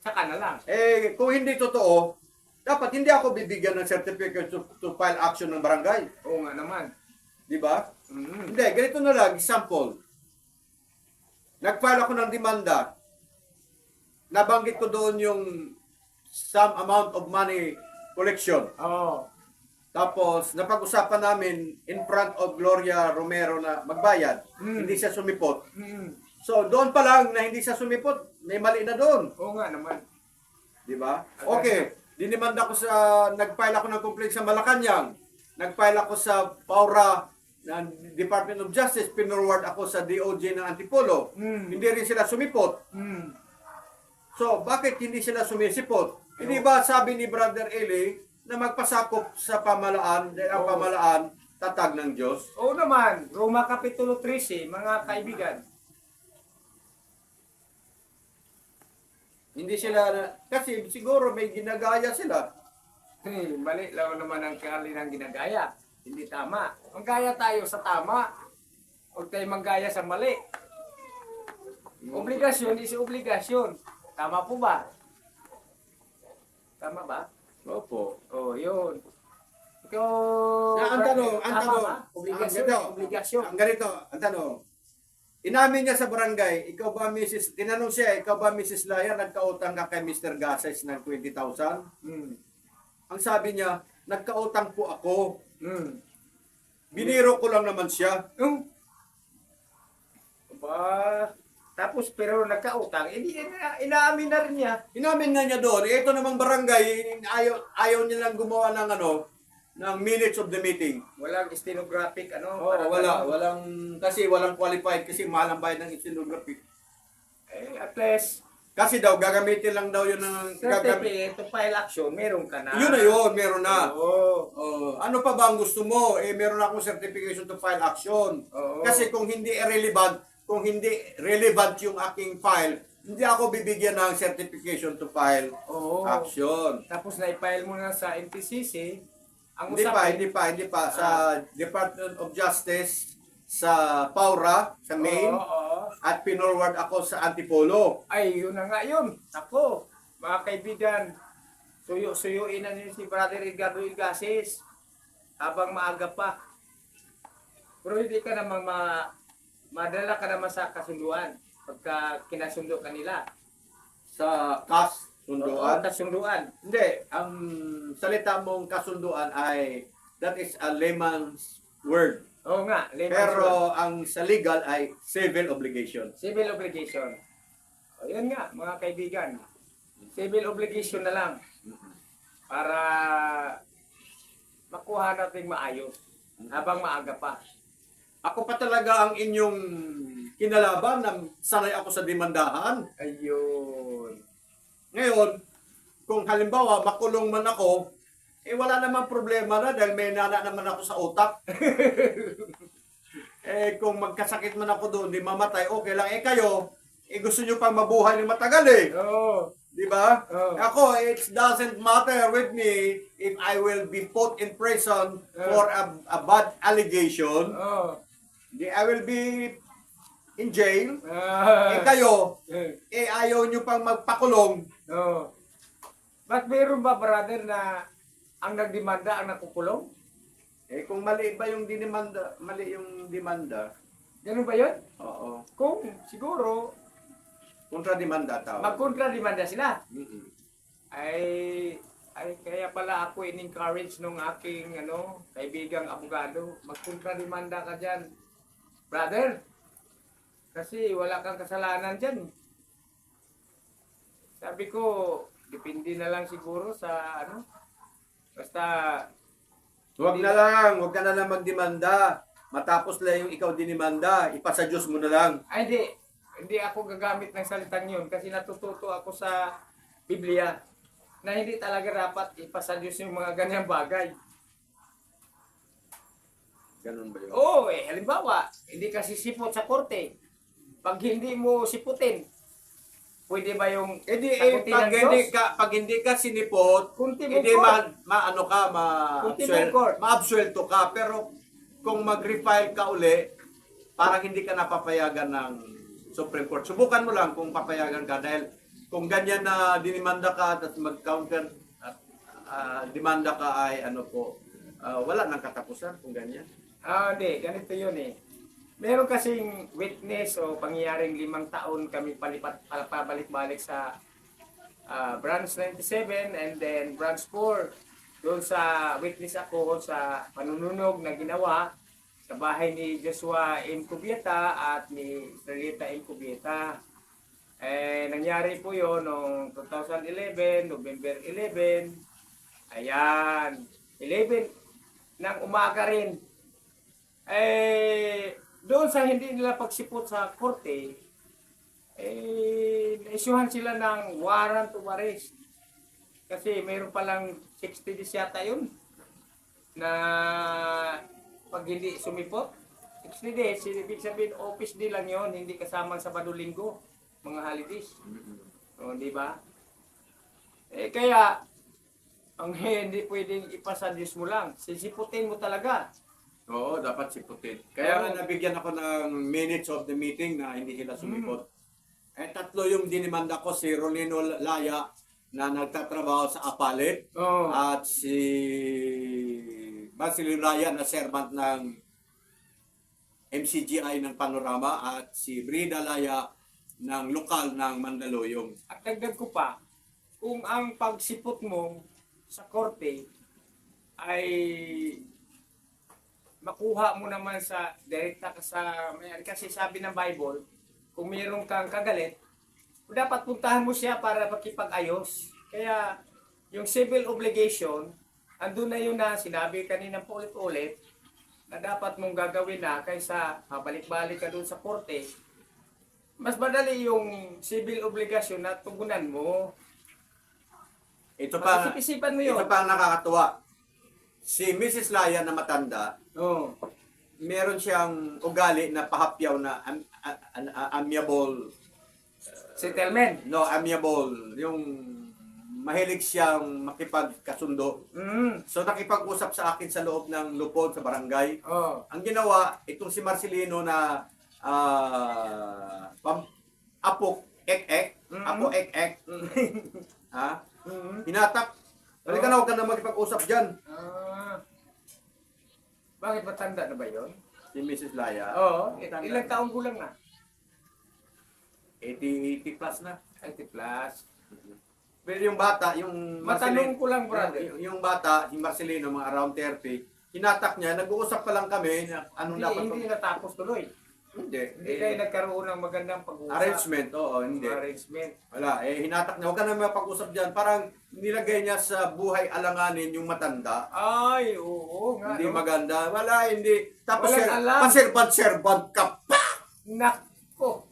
Saka na lang. Eh, kung hindi totoo, dapat hindi ako bibigyan ng certificate to, to file action ng barangay. Oo nga naman. Di ba? Mm. Hindi, ganito na lang, example. Nag-file ako ng demanda. Nabanggit ko doon yung some amount of money collection. Oo. Tapos, napag-usapan namin in front of Gloria Romero na magbayad. Mm. Hindi siya sumipot. Mm. So, doon pa lang na hindi siya sumipot, may mali na doon. Oo nga naman. Di ba? Okay. Dinimanda ko sa, nag-file ako ng complaint sa Malacanang. Nag-file ako sa Paura ng Department of Justice. Pinurward ako sa DOJ ng Antipolo. Mm. Hindi rin sila sumipot. Mm. So, bakit hindi sila sumisipot? Hindi ba sabi ni Brother Eli na magpasakop sa pamalaan dahil ang Oo. pamalaan tatag ng Diyos? Oo naman. Roma Kapitulo 13, mga kaibigan. Hindi sila, na, kasi siguro may ginagaya sila. Eh, mali lang naman ang kali ng ginagaya. Hindi tama. Manggaya tayo sa tama. Huwag tayo manggaya sa mali. Obligasyon is obligasyon. Tama po ba? Tama ba? Opo. Oh, yun. Ikaw... Na, ang tanong, ang tanong? Obligasyon, ang ganito, obligasyon. Ang ganito, ang tanong, inamin niya sa barangay, ikaw ba Mrs. Tinanong siya, ikaw ba Mrs. Laya, nagkautang ka kay Mr. Gases ng 20,000? Hmm. Ang sabi niya, nagkautang po ako. Hmm. Biniro ko lang naman siya. Yung... Ba... Tapos pero nagkautang, hindi ina, inaamin na rin niya. Inamin nga niya doon, eh, ito namang barangay, ayaw, ayaw nilang gumawa ng ano, ng minutes of the meeting. Walang stenographic ano. Oo, parang wala, ano. walang, kasi walang qualified kasi mahal ang bayad ng stenography. Eh, at least, Kasi daw, gagamitin lang daw yun ng, certificate to file action, meron ka na. Yun na yun, meron na. Oo. Oh, ano pa ba ang gusto mo? Eh, meron akong certification to file action. Oo. Kasi kung hindi irrelevant, kung hindi relevant yung aking file, hindi ako bibigyan ng certification to file Oo. action. Tapos na-file mo na sa NPCC, ang Hindi pa, hindi pa, hindi pa. Sa Department of Justice, sa Paura, sa Maine, Oo, oo. at pinorward ako sa Antipolo. Ay, yun na nga yun. Ako, mga kaibigan, suyo-suyuin na niyo si Brother Edgardo Ilgasis habang maaga pa. Pero hindi ka namang ma madala ka naman sa kasunduan pagka kinasundo ka nila. Sa CAS, Oo, sunduan. kasunduan. Hindi, ang salita mong kasunduan ay, that is a layman's word. Oo nga, layman's word. Pero ang sa legal ay civil obligation. Civil obligation. O, yun nga, mga kaibigan. Civil obligation na lang. Para makuha natin maayos. Habang maaga pa. Ako pa talaga ang inyong kinalaban na sanay ako sa demandahan. Ayun. Ngayon, kung halimbawa makulong man ako, eh wala namang problema na dahil may nana naman ako sa utak. eh kung magkasakit man ako doon, di mamatay, okay lang. Eh kayo, eh gusto nyo pang mabuhay ng matagal eh. Oo. Di ba? Oo. Ako, it doesn't matter with me if I will be put in prison for a, a bad allegation. Oo. Di, I will be in jail. Ah. Eh kayo, Eh, eh ayaw nyo pang magpakulong. Oo. Ba't meron ba, brother, na ang nagdemanda ang nakukulong? Eh kung mali ba yung dinimanda, mali yung demanda, Ganun ba yun? oo, Kung siguro, kontra demanda tawag. magkontra-demanda sila. Mm-mm. ay ay kaya pala ako in-encourage nung aking ano kaibigang abogado magkontra-demanda ka diyan brother kasi wala kang kasalanan diyan sabi ko depende na lang siguro sa ano basta Huwag na lang, huwag ka na lang magdemanda. Matapos lang yung ikaw dinimanda, ipasa Diyos mo na lang. ay hindi hindi ako gagamit ng salitang yun kasi natututo ako sa Biblia na hindi talaga dapat ipasa Diyos yung mga ganyang bagay. Ganun ba yun? Oo, eh, halimbawa, hindi ka sisipot sa korte. Pag hindi mo siputin, pwede ba yung Eh di, eh, sagutin pag ng hindi Diyos? ka, pag hindi ka sinipot, hindi court. ma, ma, ano ka, ma, of court. ma-absuelto ka. Pero kung mag-refile ka uli, parang hindi ka napapayagan ng Supreme Court. Subukan mo lang kung papayagan ka dahil kung ganyan na dinimanda ka at mag-counter at ah, demanda ka ay ano po, ah, wala nang katapusan kung ganyan. Ah, hindi. Ganito yun eh. Meron kasing witness o pangyayaring limang taon kami palipat, pal- pabalik-balik sa ah, branch 97 and then branch 4. Doon sa witness ako sa panununog na ginawa sa bahay ni Joshua M. Cubieta at ni Israelita M. Cubieta. Eh, nangyari po yon noong 2011, November 11. Ayan, 11 ng umaga rin. Eh, doon sa hindi nila pagsipot sa korte, eh, naisyuhan sila ng warrant of arrest. Kasi mayroon palang 60 days yata yun na pag hindi sumipot. 60 days, ibig sabihin office day lang yon hindi kasama sa Linggo, mga holidays. O, di ba? Eh, kaya, ang hindi pwedeng ipasa Diyos mo lang. Sisiputin mo talaga. Oo, dapat siputin. Kaya nga nabigyan ako ng minutes of the meeting na hindi sila sumipot. Eh, tatlo yung dinimanda ko, si Rolino Laya na nagtatrabaho sa Apalit Oo. at si Basilio Laya na servant ng MCGI ng Panorama at si Brida Laya ng lokal ng Mandaluyong. At dagdag ko pa, kung ang pagsipot mo sa korte ay makuha mo naman sa direkta ka sa kasi sabi ng Bible, kung mayroon kang kagalit, dapat puntahan mo siya para makipag-ayos. Kaya yung civil obligation, andun na yun na sinabi kanina po ulit-ulit, na dapat mong gagawin na kaysa mabalik-balik ka doon sa korte, mas madali yung civil obligasyon na tugunan mo. Ito pa, Pag-isip-isipan mo yun. ito pa ang nakakatuwa. Si Mrs. Laya na matanda, Oo. meron siyang ugali na pahapyaw na am, a- a- a- amiable Settlement. no amiable yung mahilig siyang makipagkasundo Mm. so nakipag-usap sa akin sa loob ng lupon sa barangay Oh. ang ginawa itong si Marcelino na ah pam, apo ek ek Mhm. apo ek ek ha Mm. hinatak Halika na, huwag ka na makipag-usap dyan. Ah. Bakit matanda na ba yun? Si Mrs. Laya. Oo. Matanda Ilang na. taong gulang na? 80, 80 plus na. 90 plus. Pero yung bata, yung Matanong ko lang, brother. Yung, yung bata, si Marcelino, mga around 30, hinatak niya, nag-uusap pa lang kami anong Hindi, dapat hindi natapos tuloy. Hindi. Hindi Eh, kayo nagkaroon ng magandang pag-uusap. arrangement, oo, hindi. Arrangement. Wala, eh hinatak niya, huwag ka na mapag-usap dyan. Parang nilagay niya sa buhay alanganin yung matanda. Ay, oo nga. Hindi no? maganda. Wala, hindi. Tapos, Walang alam. paserban-serban ka pa! Nako.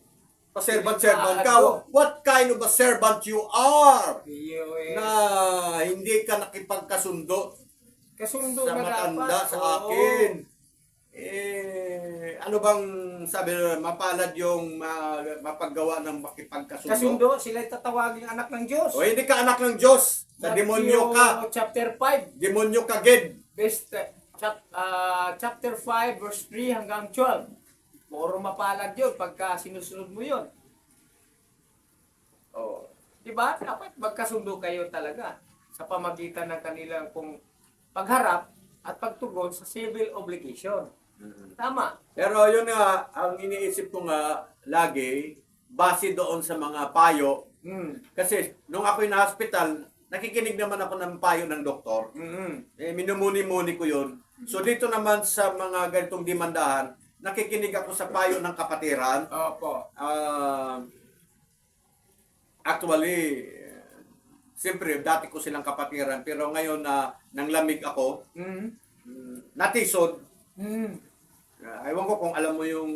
Paserban-serban ka. What kind of a servant you are? Iyo Na hindi ka nakipagkasundo Kasundo sa na matanda dapat. sa Oo. akin. Eh, ano bang sabi nila, mapalad yung ma, mapaggawa ng makipagkasundo? Kasundo, sila tatawagin anak ng Diyos. O hindi ka anak ng Diyos. Sa Matthew demonyo ka. Chapter 5. Demonyo ka, gid. Best, uh, chap, ah, chapter 5, verse 3 hanggang 12. Puro mapalad yun pagka sinusunod mo yun. Oh. Diba? Dapat magkasundo kayo talaga sa pamagitan ng kanilang pong pagharap at pagtugon sa civil obligation. Tama. Pero yun nga, ang iniisip ko nga lagi, base doon sa mga payo. Mm. Kasi nung ako'y na-hospital, nakikinig naman ako ng payo ng doktor. Mm-hmm. Eh, minumuni-muni ko yun. So dito naman sa mga ganitong demandahan, nakikinig ako sa payo ng kapatiran. Opo. Ah, actually, eh, siyempre, dati ko silang kapatiran, pero ngayon na nang lamig ako, Mm. mm, natisod. Mm. Ah, ewan ko kung alam mo yung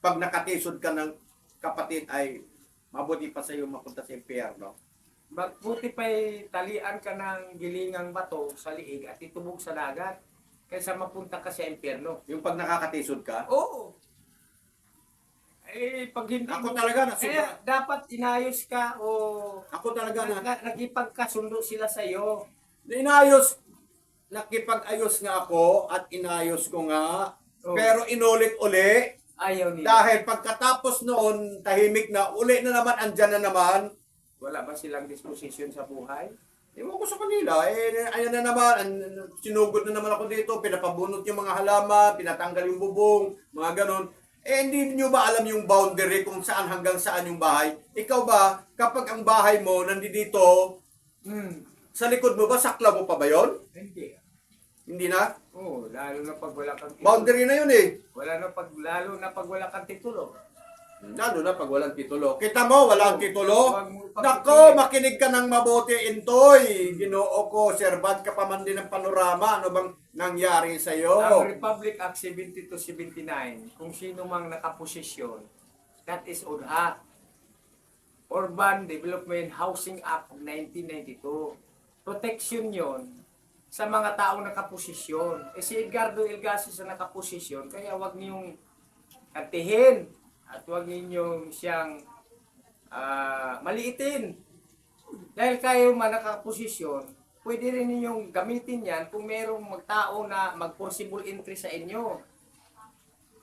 pag nakatisod ka ng kapatid ay mabuti pa sa iyo mapunta sa impyerno. Mabuti pa'y talian ka ng gilingang bato sa liig at itubog sa dagat kaysa mapunta ka sa impyerno. Yung pag nakakatisod ka, Oo. Eh, pag hindi Ako mo- talaga na Eh, dapat inayos ka o ako talaga na, na, nagipagkasundo sila sa iyo. na inayos, nakipag-ayos nga ako at inayos ko nga, Oh. pero inulit uli Ayaw nila. Dahil pagkatapos noon, tahimik na, uli na naman, andyan na naman. Wala ba silang disposition sa buhay? Ewan ko sa kanila, eh, ayan na naman, an- sinugod na naman ako dito, pinapabunot yung mga halaman, pinatanggal yung bubong, mga ganon. Eh, hindi nyo ba alam yung boundary kung saan hanggang saan yung bahay? Ikaw ba, kapag ang bahay mo nandito, Hmm. sa likod mo ba, sakla mo pa ba yon? Hindi. Hindi na? Oo, lalo na pag wala kang titulo. Boundary na yun eh. Wala na pag, lalo na pag wala kang titulo. Lalo na pag walang titulo. Kita mo, walang titulo? Nako, makinig ka ng mabuti, Intoy. Ginoo ko, serbat ka pa man din ng panorama. Ano bang nangyari sa iyo? Ang Republic Act 72-79, kung sino mang nakaposisyon, that is ODA. Urban Development Housing Act of 1992. Protection yon sa mga taong nakaposisyon. Eh si Edgardo Ilgasis na nakaposisyon, kaya wag niyong kantihin at wag ninyong siyang ah, maliitin. Dahil kayo man nakaposisyon, pwede rin ninyong gamitin yan kung merong magtao na mag-forcible entry sa inyo.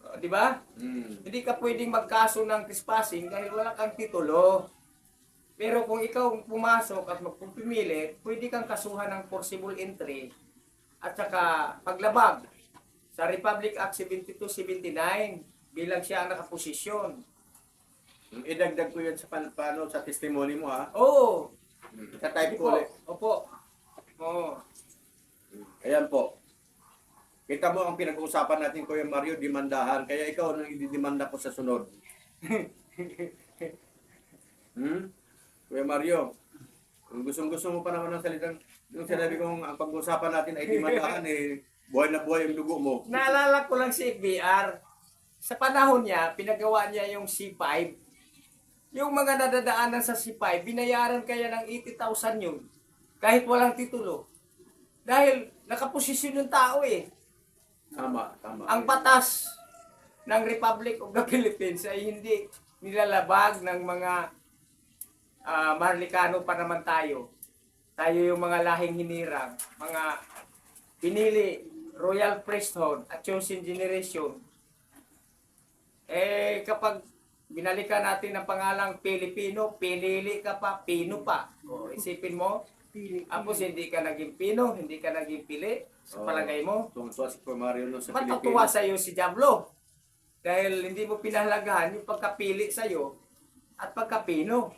Uh, di ba? Hmm. Hindi ka pwedeng magkaso ng trespassing dahil wala kang titulo. Pero kung ikaw pumasok at magpupimili, pwede kang kasuhan ng forcible entry at saka paglabag sa Republic Act 7279 bilang siya ang nakaposisyon. Idagdag ko yun sa pan, paano, sa testimony mo ha. Oo. Sa type Opo. ko ulit. Opo. Oo. Ayan po. Kita mo ang pinag-uusapan natin, Kuya Mario, dimandahan. Kaya ikaw nang ididimanda ko sa sunod. hmm? Kuya Mario, kung gustong gusto mo pa naman ng salitang, yung sinabi kong ang pag-uusapan natin ay dimandahan, eh, buhay na buhay yung dugo mo. Naalala ko lang si FBR. Sa panahon niya, pinagawa niya yung C5. Yung mga nadadaanan sa C5, binayaran kaya ng 80,000 yun. Kahit walang titulo. Dahil nakaposisyon yung tao eh. Tama, tama. Ang batas ng Republic of the Philippines ay hindi nilalabag ng mga ah, Marlikano pa naman tayo. Tayo yung mga lahing hinirang, mga pinili, royal priesthood at chosen generation. Eh, kapag binalikan natin ang pangalang Pilipino, pinili ka pa, Pino pa. O, isipin mo, tapos hindi ka naging Pino, hindi ka naging pili, sa palagay mo, Tungtuwa si Mario no, sa matatuwa Pilipinas. sa iyo si Diablo. Dahil hindi mo pinahalagahan yung pagkapili sa iyo at pagkapino.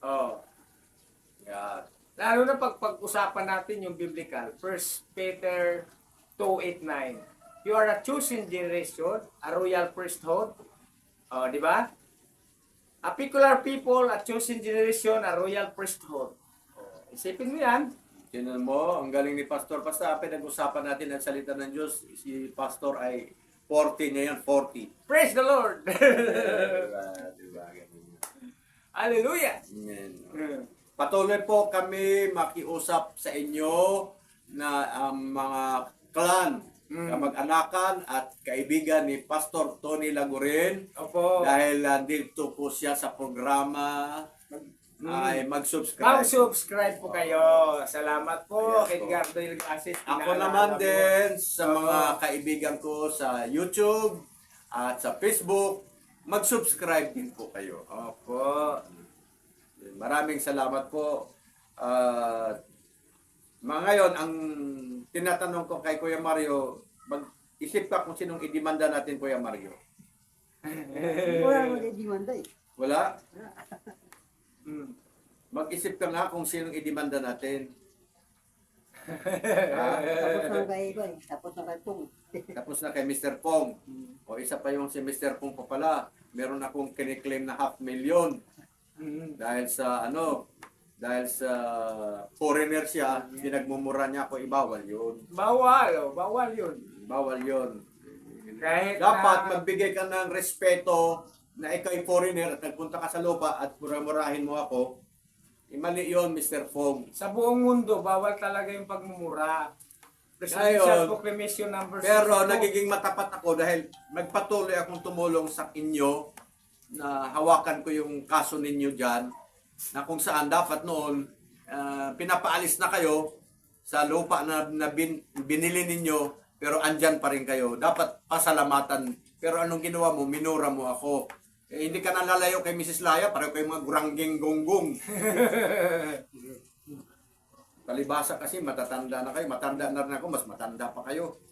Oh. Yan. Lalo na pag pag-usapan natin yung biblical, 1 Peter 2:8-9. You are a chosen generation, a royal priesthood. Oh, di ba? A peculiar people, a chosen generation, a royal priesthood. Oh, isipin mo yan. Tinan mo, ang galing ni Pastor. Basta pinag-usapan natin ang salita ng Diyos, si Pastor ay 40 niya yan, 40. Praise the Lord! diba, diba. Hallelujah! Amen. Hmm. Patuloy po kami makiusap sa inyo na ang mga clan, Mm. kamag-anakan at kaibigan ni Pastor Tony Lagurin Opo. dahil uh, dito po siya sa programa ay mag-subscribe. Mag-subscribe po kayo. Salamat po Yes kay Ilgasis. Ako naman din sa mga kaibigan ko sa YouTube at sa Facebook, mag-subscribe din po kayo. Opo. Maraming salamat po. At mga ngayon, ang tinatanong ko kay Kuya Mario, mag-isip ka kung sinong idimanda natin, Kuya Mario. Wala mo din dimanda eh. Wala? Mm. Mag-isip ka nga kung sinong idimanda natin. Tapos na kay eh. Tapos na kay Pong. Tapos na kay Mr. Pong. O isa pa yung si Mr. Pong pa pala. Meron akong kiniklaim na half million. Mm. Dahil sa ano, dahil sa foreigner siya, pinagmumura niya ako, ibawal yun. Bawal, oh, bawal yun. Bawal yun. Kahit Dapat na, magbigay ka ng respeto na ikaw ay foreigner at nagpunta ka sa lupa at muramurahin mo ako. Imali yun, Mr. Fong. sa buong mundo, bawal talaga yung pagmumura. Ngayon, Presidential Proclamation number Pero 62. nagiging matapat ako dahil magpatuloy akong tumulong sa inyo na hawakan ko yung kaso ninyo dyan na kung saan dapat noon ah, pinapaalis na kayo sa lupa na, na bin- binili ninyo pero andyan pa rin kayo. Dapat pasalamatan Pero anong ginawa mo? Minura mo ako. Eh, hindi ka nalalayo kay Mrs. Laya, pareho kayo mga gurangging gonggong. Palibasa kasi matatanda na kayo, matanda na rin ako, mas matanda pa kayo.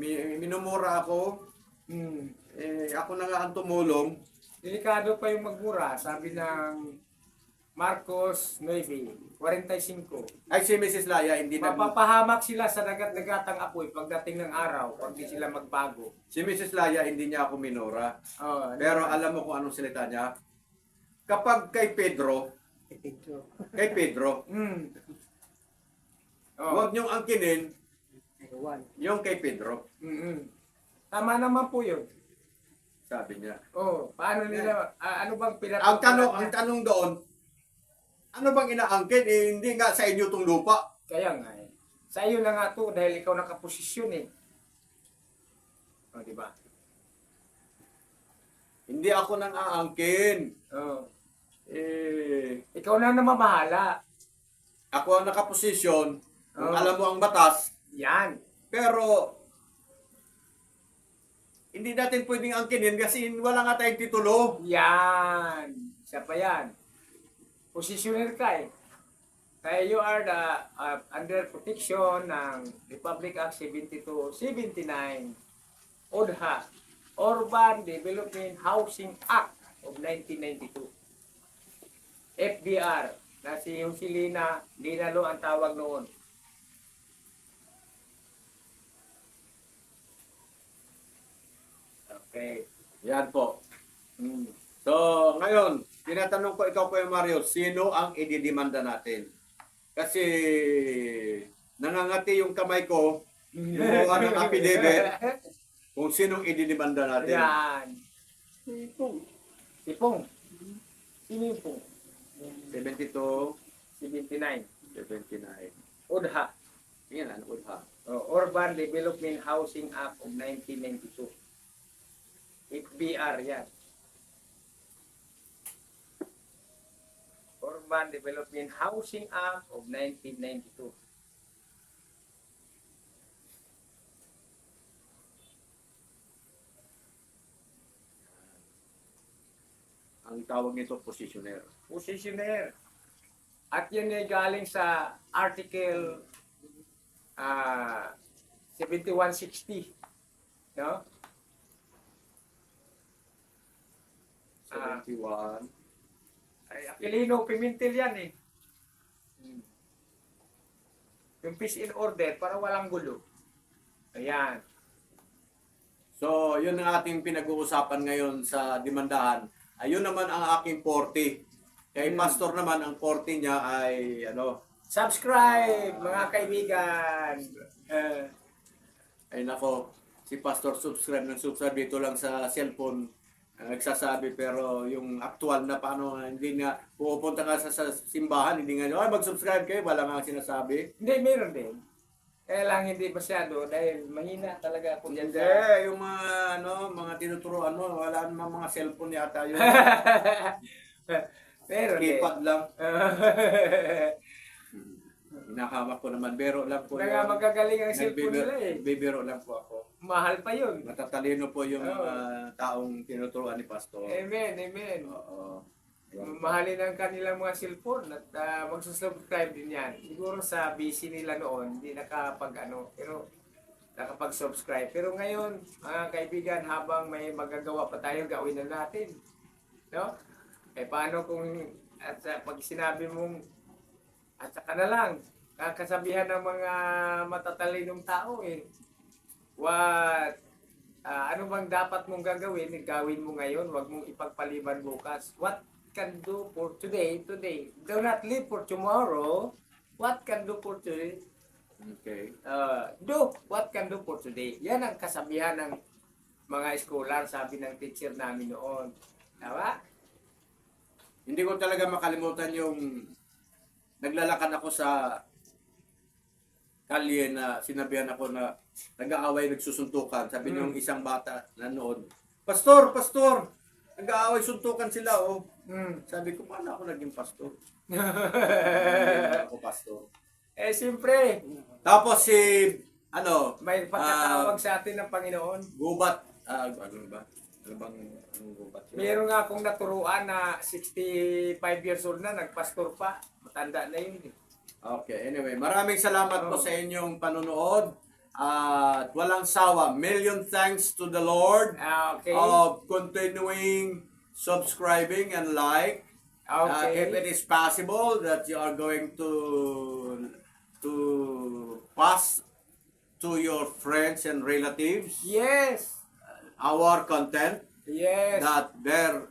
Mi- minumura ako, Hmm. eh, ako na nga ang tumulong. Delikado pa yung magmura, sabi ng Marcos 9, 45. Ay, si Mrs. Laya, hindi na... Mapapahamak sila sa dagat-dagatang apoy pagdating ng araw pag di sila magbago. Si Mrs. Laya, hindi niya ako minura. Oh, Pero alam mo kung anong salita niya? Kapag kay Pedro, kay Pedro, mm. Oh. huwag niyong angkinin yung kay Pedro, mm Tama naman po yun. sabi niya. Oh, paano nila, ah, ano bang pinat... Ang tanong, ang tanong doon, ano bang inaangkin? Eh, hindi nga sa inyo tong lupa. Kaya nga eh. Sa iyo na nga to dahil ikaw nakaposisyon eh. Oh, di ba? Hindi ako nang aangkin. Oh. Eh, Ikaw na namamahala. ako ang nakaposisyon, kung alam mo ang batas, Yan. pero hindi natin pwedeng angkinin kasi wala nga tayong titulo. Yan. Isa pa yan. Positioner ka eh. Kaya you are the uh, under protection ng Republic Act 7279 ODHA Urban Development Housing Act of 1992 FBR na si Joselina Dinalo ang tawag noon. Okay. Yan po. Mm. So, ngayon, tinatanong ko ikaw, Kuya Mario, sino ang ididimanda natin? Kasi nangangati yung kamay ko, gumawa ng affidavit, kung sinong ididimanda natin. Yan. Ipong. Si Pong. Sino yung Pong? 72, 79. 79. ODHA. Yan, ano ko ha? Oh, Urban Development Housing Act of 1992. FBR yan. Urban Development Housing Act of 1992. Ang tawag nito, positioner. Positioner. At yun ay galing sa Article ah 7160. No? 71. Ay, Aquilino, Pimentel yan eh. Hmm. Yung peace in order para walang gulo. Ayan. So, yun ang ating pinag-uusapan ngayon sa dimandahan. Ayun naman ang aking 40. Kay Hmm. Pastor naman, ang 40 niya ay, ano, Subscribe, mga kaibigan. Eh, ay nako, si Pastor subscribe ng subscribe dito lang sa cellphone nagsasabi pero yung actual na paano hindi nga pupunta ka sa, sa simbahan hindi nga ay mag-subscribe kayo wala nga sinasabi hindi, meron din. Kaya lang hindi masyado dahil mahina talaga ako dyan hindi sa... yung mga ano mga tinuturuan mo wala namang mga cellphone yata yun Meron din. keypad lang Hinakamak ko naman, biro lang po. Kaya yun. magagaling ang cellphone nila eh. Bibiro lang po ako. Mahal pa yun. Matatalino po yung Oo. mga taong tinuturuan ni Pastor. Amen, amen. Oo. Mahalin ang kanilang mga cellphone at uh, magsusubscribe din yan. Siguro sa busy nila noon, hindi nakapag ano, pero nakapag-subscribe. Pero ngayon, mga kaibigan, habang may magagawa pa tayo, gawin na natin. No? Eh paano kung at sa, pag sinabi mong at saka na lang, kakasabihan ng mga matatalinong tao eh. What ah, ano bang dapat mong gagawin, gawin mo ngayon, wag mong ipagpaliban bukas. What can do for today, today. Do not live for tomorrow. What can do for today? Okay. Uh, do what can do for today. Yan ang kasabihan ng mga scholar, sabi ng teacher namin noon. Tama? Hindi ko talaga makalimutan yung naglalakad ako sa kalye na sinabihan ako na nag-aaway, nagsusuntukan. Sabi Mm. niyong isang bata na noon, Pastor, Pastor! Nag-aaway, suntukan sila, oh. Hmm. Sabi ko, paano ako naging pastor? Hindi ako pastor. eh, siyempre, Tapos si, ano, may pagkatawag sa atin ng Panginoon. gubat, Ah, ano ba? Ano bang anong gubat? yun? Meron nga akong naturuan na 65 years old na, nagpastor pa. Matanda na yun. eh. Okay, anyway, maraming salamat po Oh. sa inyong panonood. At walang sawa. Million thanks to the Lord Ah, okay. of continuing subscribing and like. Uh, Okay. if it is possible that you are going to to pass to your friends and relatives Yes. our content Yes. that there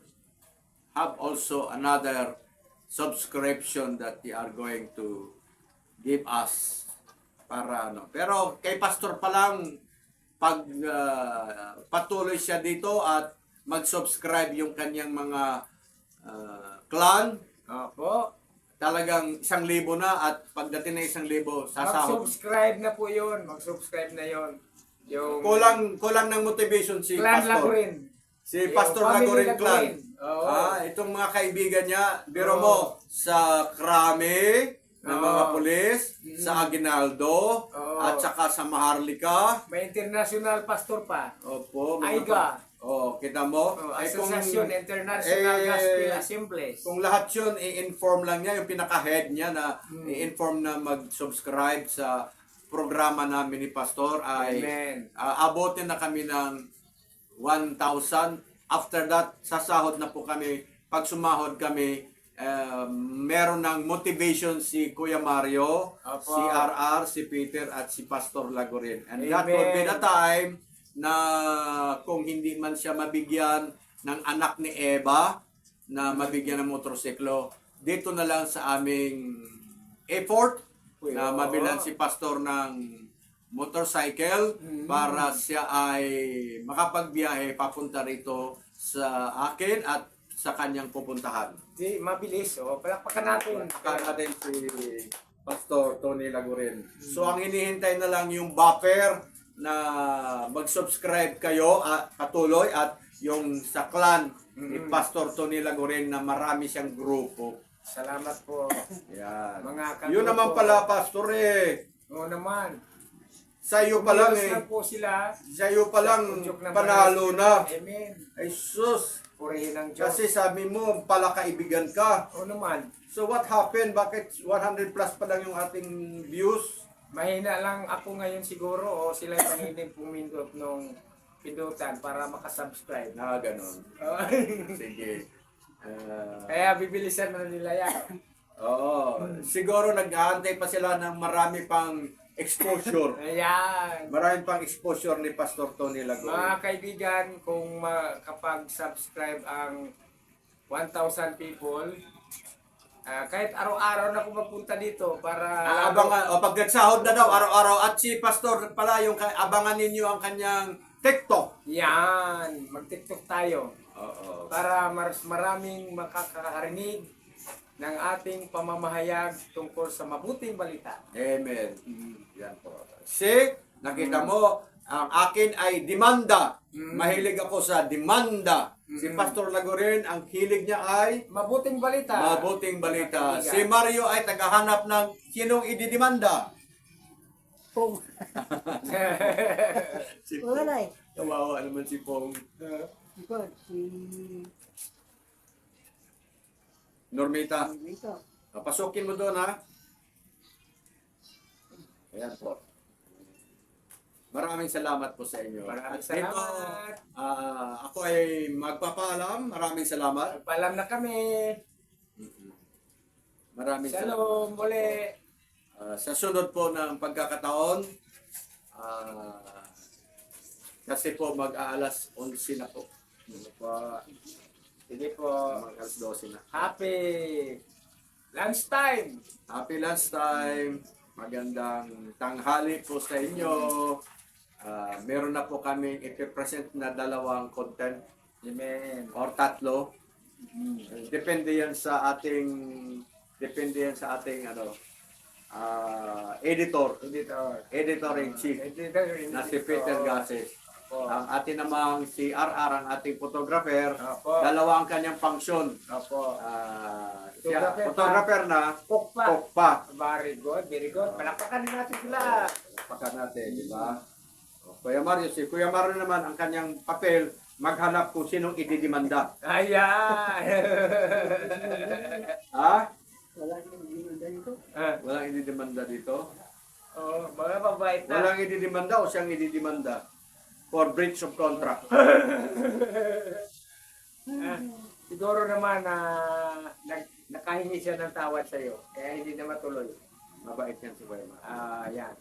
have also another subscription that they are going to give us para ano. Pero kay pastor pa lang pag ah, patuloy siya dito at mag-subscribe yung kanyang mga ah, clan, Opo. talagang isang libo na at pagdating na isang libo, sasahod. Mag-subscribe na po yun. Mag-subscribe na yun. Yung Kulang, kulang ng motivation si clan pastor. Lagurin. Si Yung Pastor Lagurin. Clan. Oo. Ah, itong mga kaibigan niya, biro Oo. mo, sa Krame, ng mga Oo. pulis, sa Aguinaldo, Oo. at saka sa Maharlika. May international pastor pa. Opo. mga AIGA. pa- Oh, kita mo? Oh, Ay, kung- Association International eh, Gospel Assemblies. Kung lahat yun, i-inform lang niya, yung pinaka-head niya na Hmm. i-inform na mag-subscribe sa programa namin ni Pastor ay Amen. ah, abutin na kami ng 1,000. After that, sasahod na po kami. Pag sumahod kami, eh, meron ng motivation si Kuya Mario, Apo. si RR, si Peter, at si Pastor Lagorin. And that Amen. will be the time na kung hindi man siya mabigyan ng anak ni Eva, na mabigyan ng motorsiklo, dito na lang sa aming effort na Oo. mabilan si pastor ng motorcycle Mm. para siya ay makapagbiyahe papunta rito sa akin at sa kanyang pupuntahan. Di, mabilis. O, palakpakan natin. Kaka din si Pastor Tony Lagurin. So ang hinihintay na lang yung buffer na mag-subscribe kayo at patuloy at yung sa clan ni Mm. Pastor Tony Lagurin na marami siyang grupo. Salamat po. Yan. Mga kagrupo. Yun naman pala, Pastor eh. Oo naman. Sa iyo pa lang eh. na po sila. Sa iyo pa lang panalo na. Amen. Ay sus. Purihin ang Diyos. Kasi sabi mo, pala kaibigan ka. Oo naman. So what happened? Bakit 100 plus pa lang yung ating views? Mahina lang ako ngayon siguro o sila yung mahiling pumindot nung pindutan para makasubscribe. Na ganun. Sige. Ah, Kaya bibilisan na nila yan. Oo. Siguro nag-aantay pa sila ng marami pang exposure. Ayan. marami pang exposure ni Pastor Tony Mga Lagoy. kaibigan, kung makapag-subscribe ang 1,000 people, ah, kahit araw-araw na ako mapunta dito para... Abangan, o pag nagsahod na daw araw-araw at si Pastor pala yung ka- abangan ninyo ang kanyang TikTok. Yan! Mag-tiktok tayo Oo. para mas maraming makakarinig ng ating pamamahayag tungkol sa mabuting balita. Amen. Yan po. See, nakita mo, ang akin ay demanda. Mm. Mahilig ako sa demanda. Si. Pastor Lagorin, ang hilig niya ay Mabuting balita. mabuting balita. Si Mario ay tagahanap ng sinong ididemanda. Pong. Si Wala na eh. Kawawa naman si Pong. Ikaw, si... Normita, Ito. pasukin mo doon ha. Ayan po. Maraming salamat po sa inyo. Maraming At ito, salamat. ah, ako ay magpapaalam. Maraming salamat. Paalam na kami. Maraming salamat. Shalom. Muli. Ah, sa sunod po ng pagkakataon, ah, kasi po mag-aalas 11 na po. Ano pa, Sige po. mag-aalas 12 na. Happy lunchtime. Happy lunch time. Magandang tanghali po sa inyo. Ah, meron na po kami ipipresent na dalawang content Amen. or tatlo. Depende yan sa ating depende yan sa ating ano ah, editor, Editor. editor in chief Editor. na si Peter Gases. Opo. Ang atin namang si RR ang ating photographer. Opo. Dalawa ang kanyang function. Opo. Ah, siya, Photographer pa. photographer na, Cook pa. cook pa. Very good. Very good. Palakpakan natin sila. Pakan natin, di ba? Kuya Mario, si Kuya Mario naman ang kanyang papel maghanap kung sinong ididimanda. Ayan! Ha? Wala. Ah, Walang ididimanda dito? oh, mga mabait na. Walang ididimanda o siyang ididimanda for breach of contract. Ah, siguro naman na nag, nakahingi siya ng tawad sa iyo. Kaya hindi na matuloy. Mabait yan si Kuya Mario. Ah, yan.